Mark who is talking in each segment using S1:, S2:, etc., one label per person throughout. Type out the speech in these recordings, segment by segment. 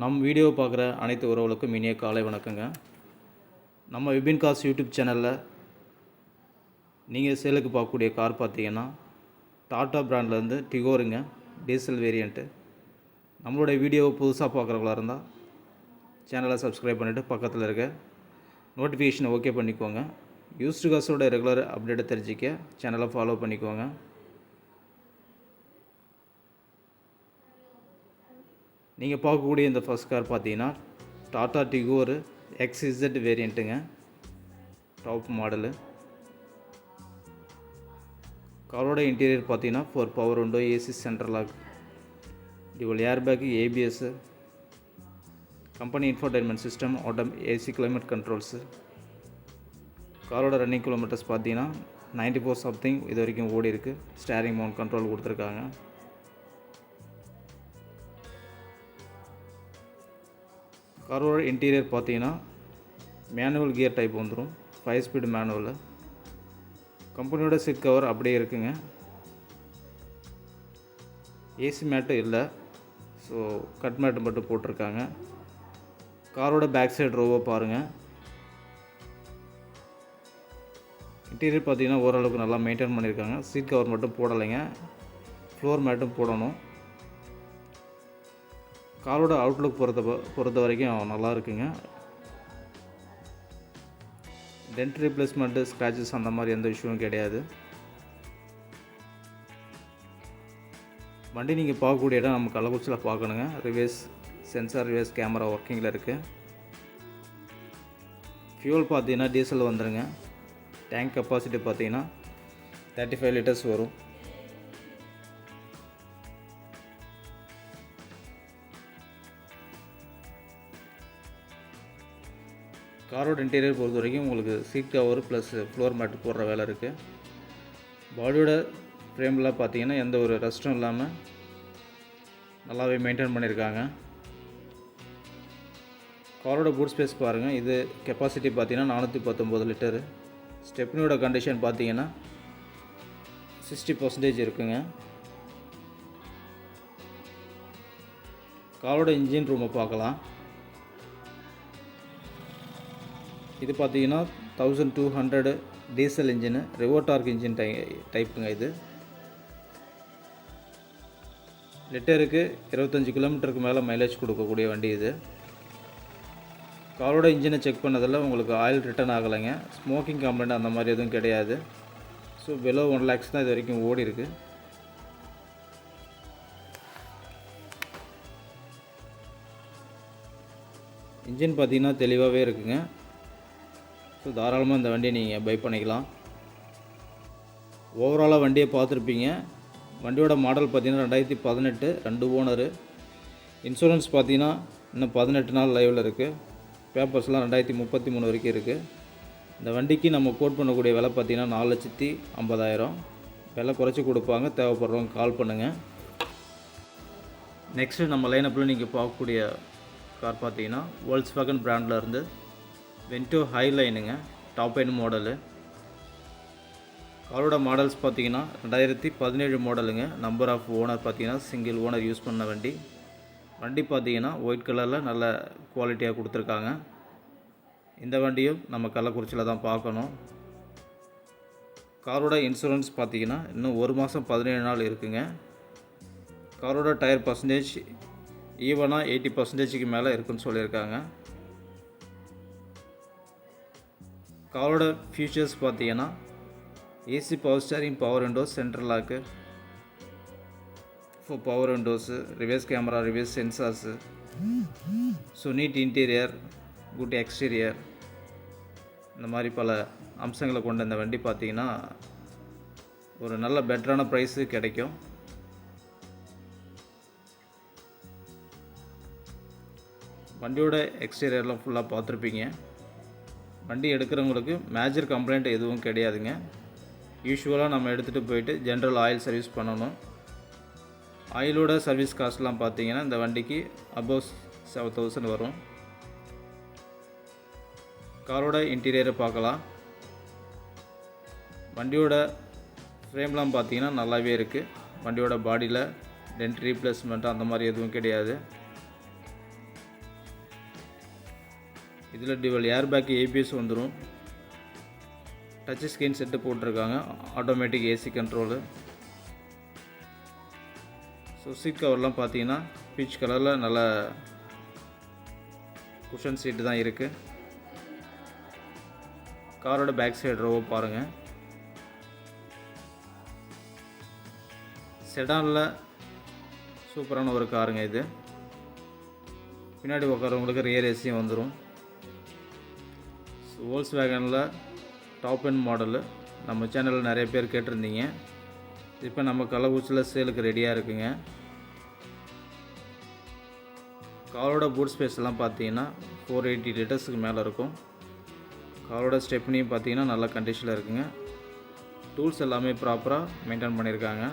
S1: நம் வீடியோ பார்க்குற அனைத்து உறவுகளுக்கும் இனிய காலை வணக்கங்க. நம்ம விபின் காஸ் யூடியூப் சேனலில் நீங்கள் சேலுக்கு பார்க்கக்கூடிய கார் பார்த்தீங்கன்னா டாட்டா பிராண்ட்லேருந்து டிகோருங்க டீசல் வேரியண்ட்டு. நம்மளுடைய வீடியோவை புதுசாக பார்க்குறவங்களா இருந்தால் சேனலை சப்ஸ்கிரைப் பண்ணிவிட்டு பக்கத்தில் இருக்க நோட்டிஃபிகேஷனை ஓகே பண்ணிக்கோங்க. யூஸ்டு காஸோட ரெகுலர் அப்டேட்டை தெரிஞ்சிக்க சேனலை ஃபாலோ பண்ணிக்கோங்க. நீங்கள் பார்க்கக்கூடிய இந்த ஃபஸ்ட் கார் பார்த்தீங்கன்னா டாடா டிகோரு எக்ஸ்இசட் வேரியண்ட்டுங்க டாப் மாடலு காரோட இன்டீரியர் பார்த்தீங்கன்னா ஃபோர் பவர் உண்டோ AC central lock dual airbag ABS company infotainment system auto AC climate controls காரோட ரன்னிங் கிலோமீட்டர்ஸ் பார்த்தீங்கன்னா நைன்ட்டி ஃபோர் சம்திங் இது வரைக்கும் ஓடி இருக்குது ஸ்டேரிங் மவுண்ட் கண்ட்ரோல் கொடுத்துருக்காங்க. காரோட இன்டீரியர் பார்த்தீங்கன்னா மேனுவல் கியர் டைப் வந்துடும். ஃபைவ் ஸ்பீடு மேனுவலு கம்பெனியோட சீட் கவர் அப்படியே இருக்குங்க. ஏசி மேட்டு இல்லை. ஸோ கட் மேட்டு மட்டும் போட்டிருக்காங்க. காரோட பேக் சைடு ரோவை பாருங்கள் இன்டீரியர் பார்த்தீங்கன்னா ஓரளவுக்கு நல்லா மெயின்டைன் பண்ணியிருக்காங்க. சீட் கவர் மட்டும் போடலைங்க. ஃப்ளோர் மேட்டும் போடணும். காலோட அவுட்லுக் பொறுத்த பொறுத்த வரைக்கும் நல்லா இருக்குங்க டென்ட் ரீப்ளேஸ்மெண்ட்டு ஸ்க்ராச்சஸ் அந்த மாதிரி எந்த இஷ்யூவும் கிடையாது. வண்டி நீங்கள் பார்க்கக்கூடிய இடம் நம்ம கள்ளக்குறிச்சியில் பார்க்கணுங்க. ரிவேஸ் சென்சார் ரிவேஸ் கேமரா ஒர்க்கிங்கில் இருக்குது ஃபியூல் பார்த்தீங்கன்னா டீசல் வந்துடுங்க டேங்க் கெப்பாசிட்டி பார்த்தீங்கன்னா தேர்ட்டி ஃபைவ் லிட்டர்ஸ் வரும். காரோட இன்டீரியர் பொறுத்த வரைக்கும் உங்களுக்கு seat cover plus floor mat போடுற வேலை இருக்குது பாடியோட ஃப்ரேம்லாம் பார்த்தீங்கன்னா எந்த ஒரு ரெஸ்ட்டும் இல்லாமல் நல்லாவே மெயின்டைன் பண்ணியிருக்காங்க காரோட பூட் ஸ்பேஸ் பாருங்கள் இது கெப்பாசிட்டி பார்த்தீங்கன்னா நானூற்றி பத்தொம்போது லிட்டரு ஸ்டெப்னியோட கண்டிஷன் பார்த்தீங்கன்னா சிக்ஸ்டி பர்சன்டேஜ் இருக்குங்க. காரோட இன்ஜின் ரூமை பார்க்கலாம். இது பார்த்தீங்கன்னா thousand two hundred diesel engine Revotorq engine tie டைப்புங்க இது. லிட்டருக்கு இருபத்தஞ்சி கிலோமீட்டருக்கு மேலே மைலேஜ் கொடுக்கக்கூடிய வண்டி இது. காரோட இன்ஜினை செக் பண்ணதில் உங்களுக்கு ஆயில் ரிட்டர்ன் ஆகலைங்க. ஸ்மோக்கிங் கம்ப்ளைண்ட் அந்த மாதிரி எதுவும் கிடையாது. ஸோ பிலோ ஒன் லேக்ஸ் தான் இது வரைக்கும் ஓடி இருக்கு. இன்ஜின் பார்த்தீங்கன்னா தெளிவாகவே இருக்குங்க. ஸோ தாராளமாக இந்த வண்டியை நீங்கள் பை பண்ணிக்கலாம். ஓவராலாக வண்டியை பார்த்துருப்பீங்க. வண்டியோட மாடல் பார்த்தீங்கன்னா ரெண்டாயிரத்தி பதினெட்டு ரெண்டு ஓனரு இன்சூரன்ஸ் பார்த்தீங்கன்னா இன்னும் பதினெட்டு நாள் லைவில் இருக்குது பேப்பர்ஸ்லாம் ரெண்டாயிரத்தி முப்பத்தி மூணு வரைக்கும் இருக்குது இந்த வண்டிக்கு நம்ம கோட் பண்ணக்கூடிய விலை பார்த்தீங்கன்னா நாலு லட்சத்தி ஐம்பதாயிரம். விலை குறைச்சி கொடுப்பாங்க. தேவைப்படுறவங்க கால் பண்ணுங்கள் நெக்ஸ்ட்டு நம்ம லைனப்பில் நீங்கள் பார்க்கக்கூடிய கார் பார்த்தீங்கன்னா வேர்ல்ட்ஸ் வேகன் பிராண்டில் இருந்து வென்டோ ஹைலைனுங்க டாப் எண்ட் மாடலு காரோட மாடல்ஸ் பார்த்தீங்கன்னா ரெண்டாயிரத்தி பதினேழு மாடலுங்க நம்பர் ஆஃப் ஓனர் பார்த்தீங்கன்னா சிங்கிள் ஓனர் யூஸ் பண்ண வண்டி. வண்டி பார்த்தீங்கன்னா ஒயிட் கலரில் நல்ல குவாலிட்டியாக கொடுத்துருக்காங்க. இந்த வண்டியும் நம்ம கள்ளக்குறிச்சியில் தான் பார்க்கணும். காரோட இன்சூரன்ஸ் பார்த்தீங்கன்னா இன்னும் ஒரு மாதம் பதினேழு நாள் இருக்குங்க. காரோட டயர் பர்சன்டேஜ் ஈவனாக எயிட்டி பர்சன்டேஜுக்கு மேலே இருக்குன்னு சொல்லியிருக்காங்க. காரோட ஃபியூச்சர்ஸ் பார்த்தீங்கன்னா AC power steering power windows central lock four power windows reverse camera reverse sensors so neat interior good exterior இந்த மாதிரி பல அம்சங்களை கொண்ட இந்த வண்டி பார்த்தீங்கன்னா ஒரு நல்ல பெட்டரான ப்ரைஸு கிடைக்கும். வண்டியோட எக்ஸ்டீரியர்லாம் ஃபுல்லாக பார்த்துருப்பீங்க. வண்டி எடுக்கிறவங்களுக்கு மேஜர் கம்ப்ளைண்ட் எதுவும் கிடையாதுங்க. யூஸ்வலாக நம்ம எடுத்துகிட்டு போயிட்டு ஜென்ரல் ஆயில் சர்வீஸ் பண்ணணும். ஆயிலோட சர்வீஸ் காஸ்ட்லாம் பார்த்தீங்கன்னா இந்த வண்டிக்கு அபவ் செவன் தௌசண்ட் வரும். காரோட இன்டீரியரை பார்க்கலாம் வண்டியோட ஃப்ரேம்லாம் பார்த்தீங்கன்னா நல்லாவே இருக்குது வண்டியோட பாடியில் டென்ட் ரீப்ளேஸ்மெண்ட் அந்த மாதிரி எதுவும் கிடையாது. இதில் டிவல் ஏர் பேக் ஏபிஎஸ் வந்துடும் டச் ஸ்க்ரீன் செட்டு போட்டிருக்காங்க. Automatic AC control so seat கவர்லாம் பார்த்தீங்கன்னா பீச் கலரில் நல்ல குஷன் சீட்டு தான் இருக்குது காரோட பேக் சைடு ரோவை பாருங்கள் செடானில் சூப்பரான ஒரு காருங்க இது. பின்னாடி உட்காரவங்களுக்கு ரியர் ஏசியும் வந்துடும் வோல்ஸ் வேகனில் டாப் அண்ட் மாடலு நம்ம சேனலில் நிறைய பேர் கேட்டிருந்தீங்க. இப்போ நம்ம கள்ளக்குறிச்சியில் சேலுக்கு ரெடியாக இருக்குங்க. காரோட பூட் ஸ்பேஸ் எல்லாம் பார்த்தீங்கன்னா ஃபோர் எயிட்டி லிட்டர்ஸுக்கு மேலே இருக்கும். காரோட ஸ்டெப்னியும் பார்த்தீங்கன்னா நல்ல கண்டிஷனில் இருக்குங்க. டூல்ஸ் எல்லாமே ப்ராப்பராக மெயின்டைன் பண்ணியிருக்காங்க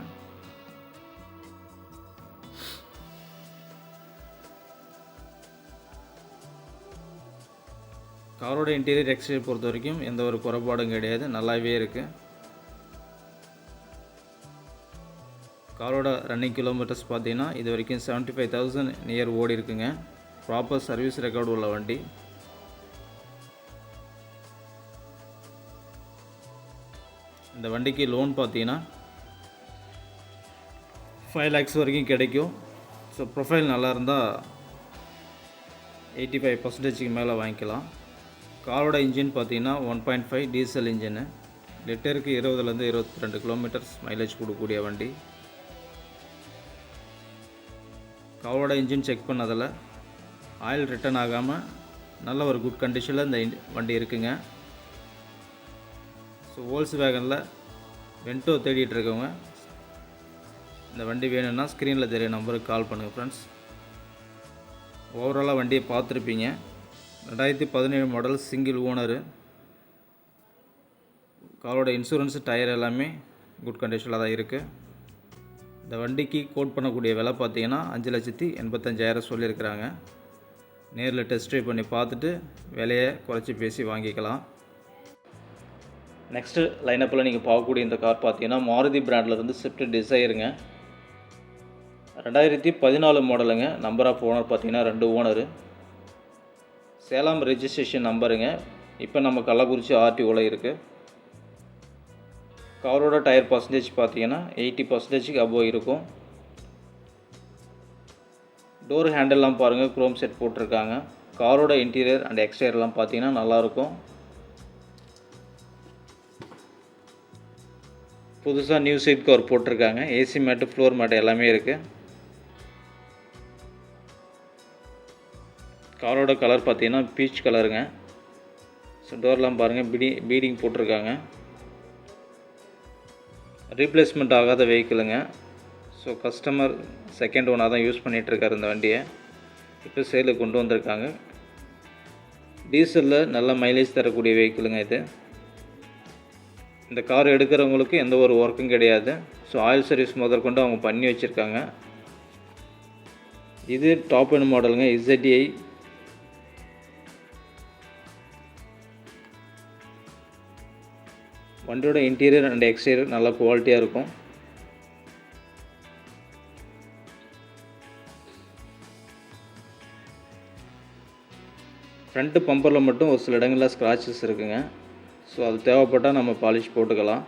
S1: காரோட இன்டீரியர் எக்ஸ்டீரியர் பொறுத்த வரைக்கும் எந்த ஒரு குறைபாடும் கிடையாது. நல்லாவே இருக்குது காரோட ரன்னிங் கிலோமீட்டர்ஸ் பார்த்தீங்கன்னா இது வரைக்கும் செவன்ட்டி ஃபைவ் தௌசண்ட் நியர் ஓடி இருக்குங்க. ப்ராப்பர் சர்வீஸ் ரெக்கார்டு உள்ள வண்டி. இந்த வண்டிக்கு லோன் பார்த்தீங்கன்னா ஃபைவ் லேக்ஸ் வரைக்கும் கிடைக்கும். ஸோ ப்ரொஃபைல் நல்லா இருந்தால் எயிட்டி ஃபைவ் பர்சன்டேஜுக்கு மேலே வாங்கிக்கலாம். காரோட இன்ஜின் பார்த்தீங்கன்னா one point five diesel engine. லிட்டருக்கு இருபதுலேருந்து இருபத்தி ரெண்டு கிலோமீட்டர்ஸ் மைலேஜ் கொடுக்கக்கூடிய வண்டி. காரோட இன்ஜின் செக் பண்ணதில் ஆயில் ரிட்டர்ன் ஆகாமல் நல்ல ஒரு குட் கண்டிஷனில் இந்த இன்- வண்டி இருக்குங்க. ஸோ ஹோல்ஸ் வேகனில் வென்டோ தேடிட்டு இருக்கவங்க இந்த வண்டி வேணும்னா ஸ்க்ரீனில் தெரிய நம்பருக்கு கால் பண்ணுங்கள் ஃப்ரெண்ட்ஸ் ஓவராலாக வண்டியை பார்த்துருப்பீங்க. ரெண்டாயிரத்தி பதினேழு மாடல் சிங்கிள் ஓனரு காரோட இன்சூரன்ஸ் டயர் எல்லாமே குட் கண்டிஷனில் தான் இருக்குது இந்த வண்டிக்கு கோட் பண்ணக்கூடிய விலை பார்த்தீங்கன்னா அஞ்சு லட்சத்தி எண்பத்தஞ்சாயிரம் சொல்லியிருக்கிறாங்க. நேரில் டெஸ்ட் ட்ரைவ் பண்ணி பார்த்துட்டு விலையை குறைச்சி பேசி வாங்கிக்கலாம். நெக்ஸ்ட்டு லைனப்பில் நீங்கள் பார்க்கக்கூடிய இந்த கார் பார்த்தீங்கன்னா மாருதி பிராண்டில் இருந்து ஸ்விஃப்ட் டிசைருங்க ரெண்டாயிரத்தி பதினாலு மாடலுங்க நம்பர் ஆஃப் ஓனர் பார்த்தீங்கன்னா ரெண்டு ஓனரு சேலம் ரெஜிஸ்ட்ரேஷன் நம்பருங்க. இப்போ நம்ம கள்ளக்குறிச்சி ஆர்டிஓவில் இருக்குது காரோட டயர் பர்சன்டேஜ் பார்த்தீங்கன்னா எயிட்டி பர்சன்டேஜுக்கு அபோவ் இருக்கும். டோர் ஹேண்டல்லாம் பாருங்கள் குரோம் செட் போட்டிருக்காங்க. காரோட இன்டீரியர் அண்ட் எக்ஸ்டீரியர்லாம் பார்த்தீங்கன்னா நல்லாயிருக்கும். புதுசாக நியூ சீட் கவர் போட்டிருக்காங்க. ஏசி மேட்டு ஃப்ளோர் மேட்டு எல்லாமே இருக்குது காரோட கலர் பார்த்தீங்கன்னா பீச் கலருங்க ஸோ டோர்லாம் பாருங்கள் பீடி பீடிங் போட்டிருக்காங்க. ரீப்ளேஸ்மெண்ட் ஆகாத வெஹிக்கிளுங்க ஸோ கஸ்டமர் செகண்ட் ஓனாக தான் யூஸ் பண்ணிகிட்ருக்காரு இந்த வண்டியை. இப்போ சேலுக்கு கொண்டு வந்திருக்காங்க. டீசலில் நல்ல மைலேஜ் தரக்கூடிய வெஹிக்கிளுங்க இது. இந்த கார் எடுக்கிறவங்களுக்கு எந்த ஒரு ஒர்க்கும் கிடையாது. ஸோ ஆயில் சர்வீஸ் முதற்கொண்டு அவங்க பண்ணி வச்சுருக்காங்க. இது டாப் எண்ட் மாடலுங்க இசட்ஐ வண்டியோட இன்டீரியர் அண்ட் எக்ஸ்டீரியர் நல்ல குவாலிட்டியாக இருக்கும். ஃப்ரண்ட்டு பம்பரில் மட்டும் ஒரு சில இடங்களில் ஸ்க்ராச்சஸ் இருக்குங்க. ஸோ அது தேவைப்பட்டால் நம்ம பாலிஷ் போட்டுக்கலாம்.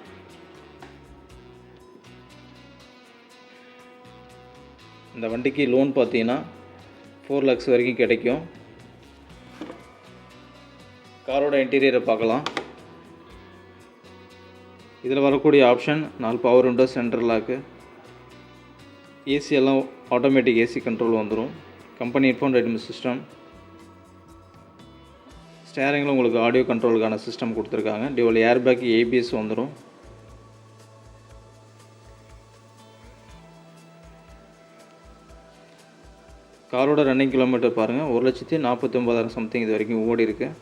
S1: இந்த வண்டிக்கு லோன் பார்த்தீங்கன்னா ஃபோர் லேக்ஸ் வரைக்கும் கிடைக்கும். காரோட இன்டீரியரை பார்க்கலாம். இதில் வரக்கூடிய ஆப்ஷன் நாலு power window central lock AC எல்லாம் ஆட்டோமேட்டிக் ஏசி கண்ட்ரோல் வந்துடும் கம்பெனி இன்ஃபோன் ரெடிமி சிஸ்டம் ஸ்டேரிங்கில் உங்களுக்கு ஆடியோ கண்ட்ரோலுக்கான சிஸ்டம் கொடுத்துருக்காங்க. டிவல் ஏர்பேக் ஏபிஎஸ் வந்துடும் காரோட ரன்னிங் கிலோமீட்டர் பாருங்கள் ஒரு லட்சத்தி நாற்பத்தி ஒம்பதாயிரம் சம்திங் இது வரைக்கும் ஓடி இருக்குது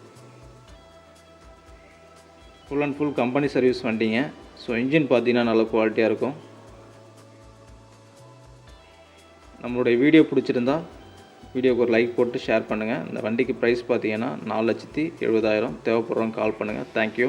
S1: full and full company service வண்டிங்க. ஸோ இன்ஜின் பார்த்தீங்கன்னா நல்ல குவாலிட்டியாக இருக்கும். நம்மளுடைய வீடியோ பிடிச்சிருந்தா வீடியோக்கு ஒரு லைக் போட்டு ஷேர் பண்ணுங்கள் இந்த வண்டிக்கு ப்ரைஸ் பார்த்தீங்கன்னா நாலு லட்சத்தி எழுபதாயிரம். தேவைப்படுறவங்க கால் பண்ணுங்கள் தேங்க்யூ